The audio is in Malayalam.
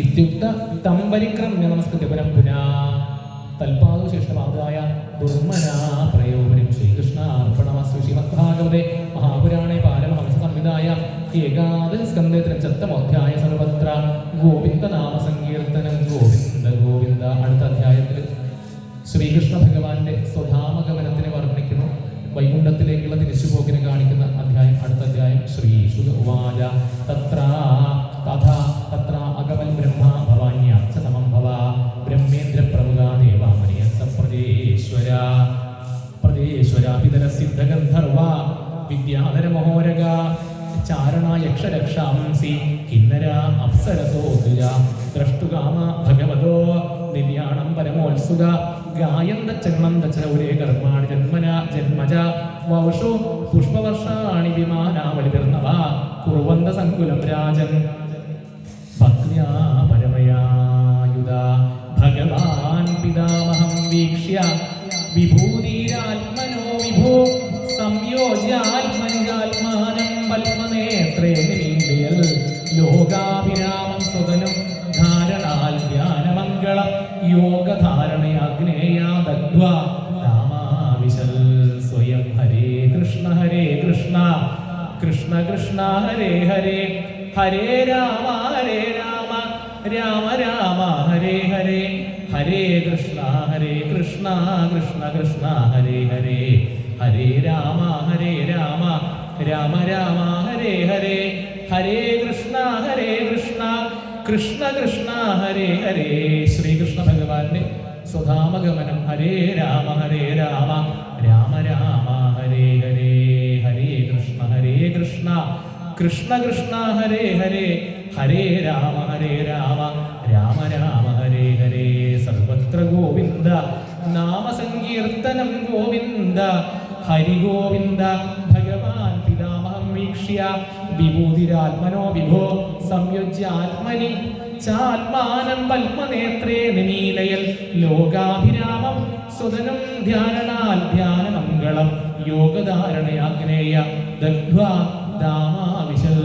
ഇത്യുക്ത തം പരിക്രമ്യ നമസ്കൃത്യ പുനഃ പുനാ തൽപാദശിഷ്ടമാതായ ദുർമനാ പ്രയോജനം ശ്രീകൃഷ്ണ അർപ്പണമസ്തു ശ്രീമദ്ഭാഗവതേ മഹാപുരാണേ പാരമഹംസ സംവിധായ ഏകാദശ സ്കന്ധേ ത്രിഞ്ചത്തമോധ്യായ സർവത്ര ഗോവിന്ദനാമ സങ്കീർത്തനം ഗോവിന്ദ ഗോവിന്ദ അടുത്ത അധ്യായത്തിൽ ശ്രീകൃഷ്ണ ഭഗവാന്റെ സ്വധാമഗമനത്തിനെ വർണിക്കുന്നു. വൈകുണ്ഠത്തിലേക്കുള്ള തിരിച്ചുപോക്കിനെ കാണിക്കുന്ന അധ്യായം അടുത്ത അധ്യായം ശ്രീ ഉവാച. സിദ്ധഗന്ധർവ വിദ്യാധര മഹോരക ചാരണ യക്ഷരക്ഷാംസി കിന്നര അപ്സരസോ ദ്രഷ്ടുകാമ ഭഗവതോ നിര്യാണം പരമോത്സുക ഗായന്ത ചന്മന്ത ചൗരേ കർമാണി ജന്മന ജന്മജ വൗഷു പുഷ്പവർഷാണി വിമാനാവലിതർന്നവ കുറുവന്ത സങ്കുലം രാജൻ പരമയായുധ ഭഗവാൻ പിതാമഹം വീക്ഷ്യ വിഭൂതിരാത്മനോ ലോകാഭിരാമം സ്വതനും ധാരണാൽ ധ്യാനമംഗളം യോഗധാരണയാഗ്നേയാ ദഗ്ധ്വാ രാമാവിശൽ സ്വയം ഹരേ കൃഷ്ണ ഹരേ കൃഷ്ണ കൃഷ്ണ കൃഷ്ണ ഹരേ ഹരേ ഹരേ രാമ ഹരേ രാമ രാമ രാമ ഹരേ ഹരേ ഹരേ കൃഷ്ണ ഹരേ കൃഷ്ണ കൃഷ്ണ കൃഷ്ണ ഹരേ ഹരേ ഹരേ രാമ ഹരേ രാമ രാമ കൃഷ്ണ കൃഷ്ണ ഹരേ ഹരേ. ശ്രീകൃഷ്ണ ഭഗവാന്റെ സ്വധാമഗമനം. ഹരേ രാമ ഹരേ രാമ. രാമ രാമ ഹരേ ഹരേ. ഹരേ കൃഷ്ണ ഹരേ കൃഷ്ണ. കൃഷ്ണ കൃഷ്ണ ഹരേ ഹരേ. ഹരേ രാമ ഹരേ രാമ. രാമ രാമ ഹരേ ഹരേ. സർവത്ര ഗോവിന്ദ. നാമസങ്കീർത്തനം ഗോവിന്ദ. ഹരി വീക്ഷ്യ വിഭൂതിരാത്മനോ വിഭോ സംയുജ്യാത്മനി ചാത്മാനം പത്മനേത്രേ നിമീലയൽ. ലോകാഭിരാമം സുതനം ധ്യാരണാൽ ധ്യാനമംഗളം. യോഗധാരണയാഗ്നേയ. ദഗ്ധ്വാ ദാമാവിശൽ.